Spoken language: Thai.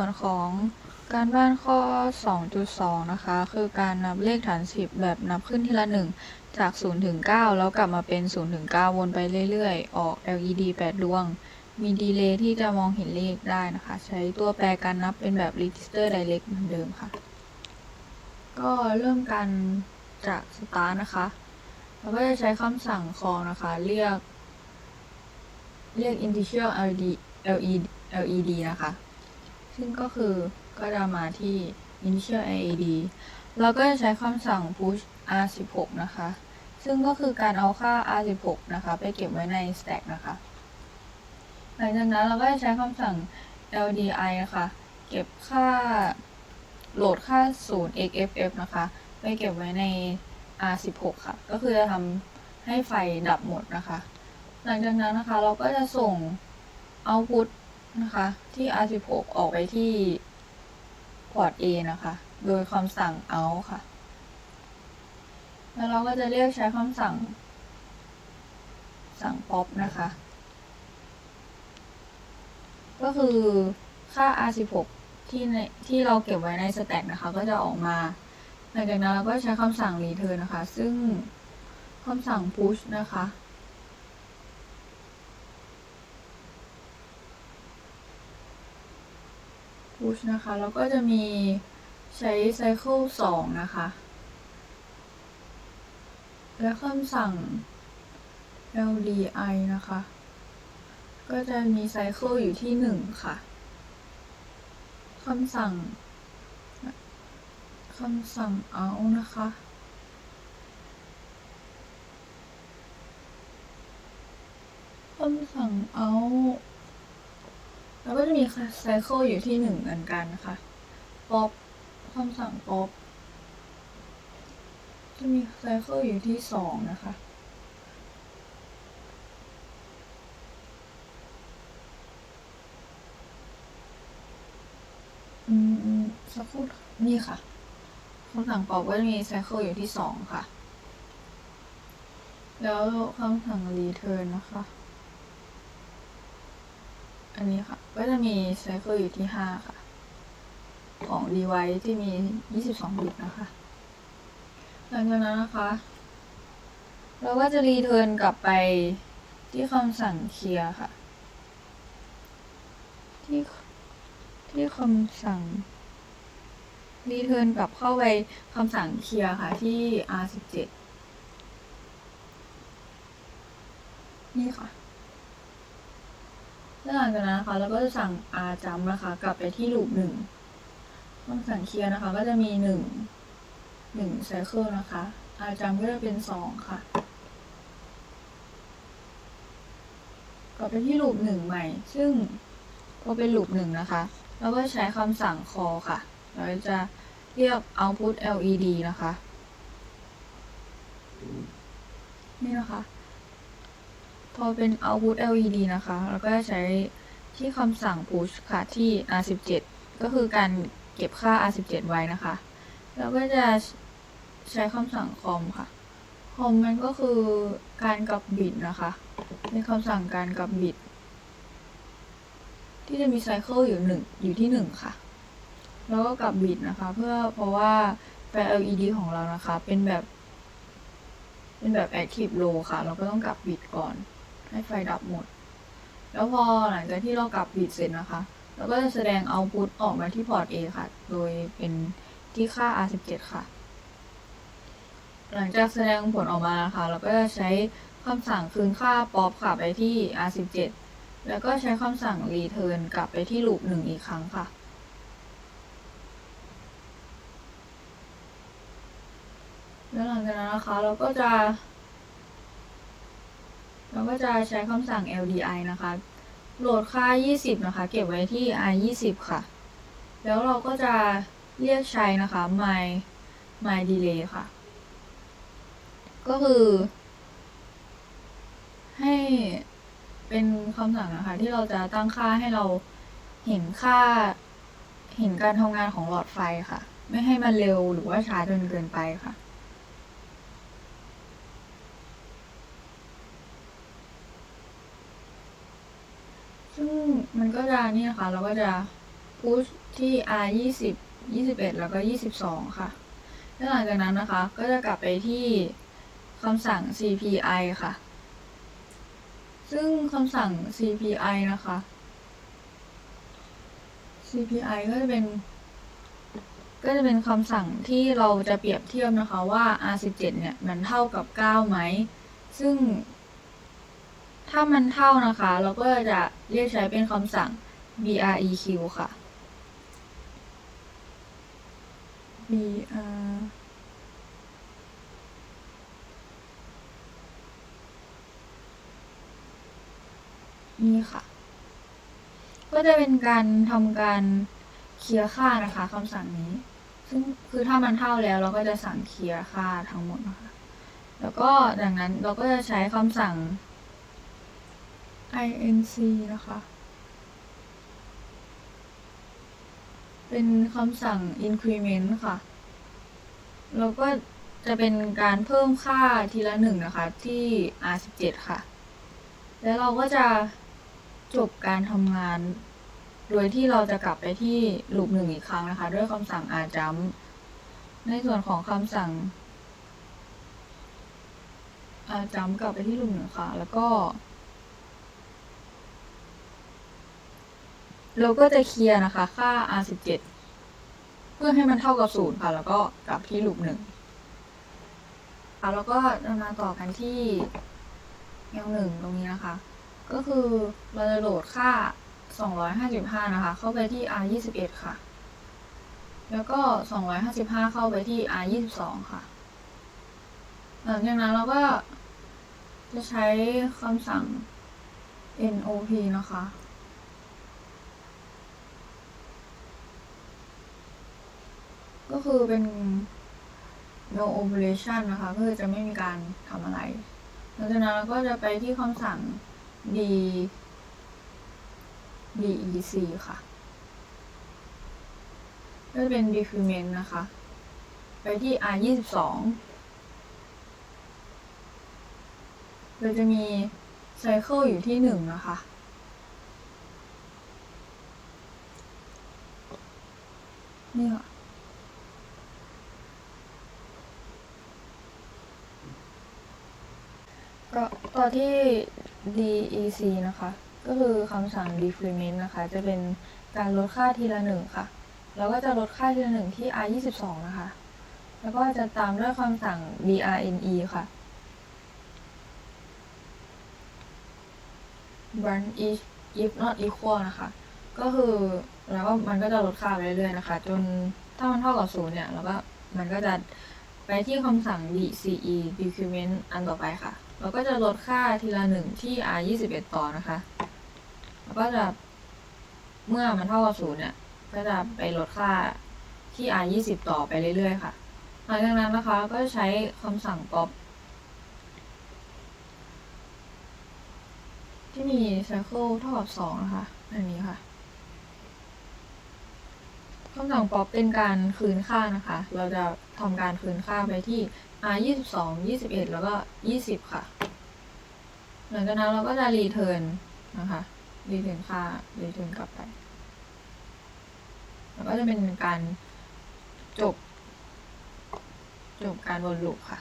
ส่วนของการบ้านข้อ 2.2 นะคะ คือการนับเลขฐาน 10 แบบนับขึ้นทีละ 1 จาก 0 ถึง 9 แล้วกลับมาเป็น 0 ถึง 9 วนไปเรื่อยๆ ออก LED 8 ดวง มีดีเลย์ที่จะมองเห็นเลขได้นะคะ ใช้ตัวแปรการนับเป็นแบบ register direct เหมือนเดิมค่ะ ก็เริ่มกันจาก start นะคะเราก็จะใช้คำสั่ง call นะคะ เรียก เรียก integer LED LED LED นะคะ ซึ่งก็คือก็จะมาที่ initial AAD เราก็จะใช้คำสั่ง push R16 นะคะ ซึ่งก็คือการเอาค่า R16 นะคะ ไปเก็บไว้ใน stack นะคะ หลังจากนั้นเราก็จะใช้คำสั่ง LDI นะคะ เก็บค่าโหลดค่า 0xff นะคะ ไปเก็บไว้ใน R16 ค่ะ ก็คือจะทำให้ไฟดับหมดนะคะ หลังจากนั้นนะคะเราก็จะส่ง output นะคะ ที่ R16 ออกไปที่พอร์ต A นะคะ โดยคำสั่ง out ค่ะ แล้วเราก็จะเรียกใช้คำสั่ง สั่ง pop นะคะ ก็คือค่า R16 ที่ในที่เราเก็บไว้ในสแต็กนะคะ ก็จะออกมา หลังจากนั้นเราก็ใช้คำสั่ง return นะคะ ซึ่งคำสั่ง push นะคะ push นะคะ แล้วก็จะมีใช้ cycle 2นะคะ และคำสั่ง LDI นะคะ ก็จะมี cycle อยู่ที่1ค่ะคำสั่งคำสั่ง out นะคะ คำสั่ง out แล้วก็จะมีไซเคิลอยู่ที่หนึ่งเหมือนกันนะคะป๊อปคำสั่งป๊อปจะมีไซเคิลอยู่ที่สองนะคะอืมอืมสักครู่นี่ค่ะคำสั่งป๊อปก็จะมีไซเคิลอยู่ที่สองค่ะ แล้วคำสั่ง return นะคะ อันนี้ค่ะ ก็จะมีไซเคิลอยู่ที่5ค่ะ ของ device ที่มี22บิตนะคะ หลังจากนั้นนะคะ เราก็จะรีเทิร์นกลับไปที่คำสั่งเคลียร์ค่ะ ที่ที่คำสั่งรีเทิร์นกลับเข้าไปคำสั่งเคลียร์ค่ะที่ R17 นี่ค่ะ แล้วหลังจากนั้นนะคะเราก็จะสั่ง r จำนะคะ กลับไปที่ลูปหนึ่งคำสั่งเคลียร์นะคะ ก็จะมีหนึ่งหนึ่งไซเคิลนะคะ r จำก็จะเป็นสองค่ะกลับไปที่ลูปหนึ่งใหม่ ซึ่งก็เป็นลูปหนึ่งนะคะ เราก็ใช้คำสั่ง call ค่ะ เราจะเรียก output LED นะคะ นี่นะคะ พอเป็น output LED นะคะ เราก็จะใช้ที่คำสั่ง push ค่ะ ที่ R17 ก็คือการเก็บค่า R17 ไว้นะคะแล้วก็จะใช้คำสั่ง com ค่ะ com มันก็คือการกลับบิตนะคะ เป็นคำสั่งการกลับบิต ที่จะมีไซเคิลอยู่หนึ่งอยู่ที่หนึ่งค่ะ แล้วก็กลับบิตนะคะ เพื่อเพราะว่าไฟ LED ของเรานะคะ เป็นแบบ เป็นแบบ active low ค่ะ เราก็ต้องกลับบิตก่อน ให้ไฟดับหมด แล้วพอหลังจากที่เรากลับบิตเสร็จนะคะเราก็จะแสดง output ออกมาที่พอร์ต A ค่ะ โดยเป็นที่ค่า R17 ค่ะ หลังจากแสดงผลออกมานะคะเราก็จะใช้คำสั่งคืนค่า pop ค่ะไปที่ R17 แล้วก็ใช้คำสั่ง return กลับไปที่ลูปหนึ่งอีกครั้งค่ะ แล้วหลังจากนั้นนะคะเราก็จะ เราก็จะใช้คำสั่ง LDI นะคะ โหลดค่า 20 นะคะ เก็บไว้ที่ R20 ค่ะ แล้วเราก็จะเรียกใช้นะคะ my my delay ค่ะ ก็คือ ให้เป็นคำสั่งนะคะ ที่เราจะตั้งค่าให้เราเห็นค่า เห็นการทำงานของหลอดไฟค่ะ ไม่ให้มันเร็วหรือว่าช้าจนเกินไปค่ะ ซึ่ง มันก็จะนี่นะคะ เราก็จะ push ที่ r ยี่สิบยี่สิบเอ็ดแล้วก็ยี่สิบสองค่ะแล้วหลังจากนั้นนะคะ ก็จะกลับไปที่คำสั่ง cpi ค่ะ ซึ่งคำสั่ง cpi นะคะ cpi ก็จะเป็น ก็จะเป็นคำสั่งที่เราจะเปรียบเทียบนะคะว่า r17 เนี่ย มันเท่ากับ 9 ไหม ซึ่ง ถ้ามันเท่านะคะ เราก็จะเรียกใช้เป็นคำสั่ง breq ค่ะ br นี่ค่ะ ก็จะเป็นการทำการเคลียร์ค่านะคะคำสั่งนี้ ซึ่งคือถ้ามันเท่าแล้วเราก็จะสั่งเคลียร์ค่าทั้งหมดนะคะ แล้วก็ดังนั้นเราก็จะใช้คำสั่ง inc นะคะ เป็นคำสั่ง increment ค่ะ แล้วก็จะเป็นการเพิ่มค่าทีละหนึ่งนะคะ ที่ r17 ค่ะ แล้วเราก็จะจบการทำงาน โดยที่เราจะกลับไปที่ลูปหนึ่งอีกครั้งนะคะ ด้วยคำสั่ง rjump ในส่วนของคำสั่ง rjump กลับไปที่ลูปหนึ่งค่ะ แล้วก็ เราก็จะเคลียร์นะคะ ค่า r17 เจ็ดเพื่อให้มันเท่ากับศูนย์ค่ะ แล้วก็กลับที่ลูปหนึ่งค่ะแล้วก็มาต่อกันที่แนวหนึ่งตรงนี้นะคะ ก็คือเราจะโหลดค่า 255 นะคะ เข้าไปที่ r21 ค่ะ แล้วก็ 255 เข้าไปที่ r22 ค่ะ หลังจากนั้นเราก็จะใช้คำสั่ง nop นะคะ ก็คือเป็น no operation นะคะ ก็คือจะไม่มีการทำอะไร หลังจากนั้นเราก็จะไปที่คำสั่ง d dec ค่ะก็จะเป็น decrement นะคะ ไปที่ r ยี่สิบสองเราจะมี cycle อยู่ที่หนึ่งนะคะ นี่ค่ะ ก็ต่อที่ DEC นะคะ ก็คือคำสั่ง decrement นะคะ จะเป็นการลดค่าทีละหนึ่งค่ะ แล้วก็จะลดค่าทีละหนึ่งที่ R 2 2นะคะ แล้วก็จะตามด้วยคำสั่ง BRNE ค่ะ branch if if not equal นะคะ ก็คือแล้วก็มันก็จะลดค่าไปเรื่อยๆนะคะ จนถ้ามันเท่ากับศูนย์เนี่ย แล้วก็มันก็จะไปที่คำสั่ง DCE decrement อันต่อไปค่ะ เราก็จะลดค่าทีละหนึ่งที่ R 21ต่อนะคะ แล้วก็จะเมื่อมันเท่ากับศูนย์เนี่ย ก็จะไปลดค่าที่ R 20ต่อไปเรื่อยๆค่ะ หลังจากนั้นนะคะก็ใช้คำสั่ง pop ที่มี cycle เท่ากับ2นะคะอันนี้ค่ะ คำสั่งป๊อปเป็นการคืนค่านะคะ เราจะทำการคืนค่าไปที่ r 22 21 แล้วก็ 20 ค่ะ หลังจากนั้นเราก็จะรีเทิร์นนะคะรีเทิร์นค่ารีเทิร์นกลับไป แล้วก็จะเป็นการจบ จบการวนลูปค่ะ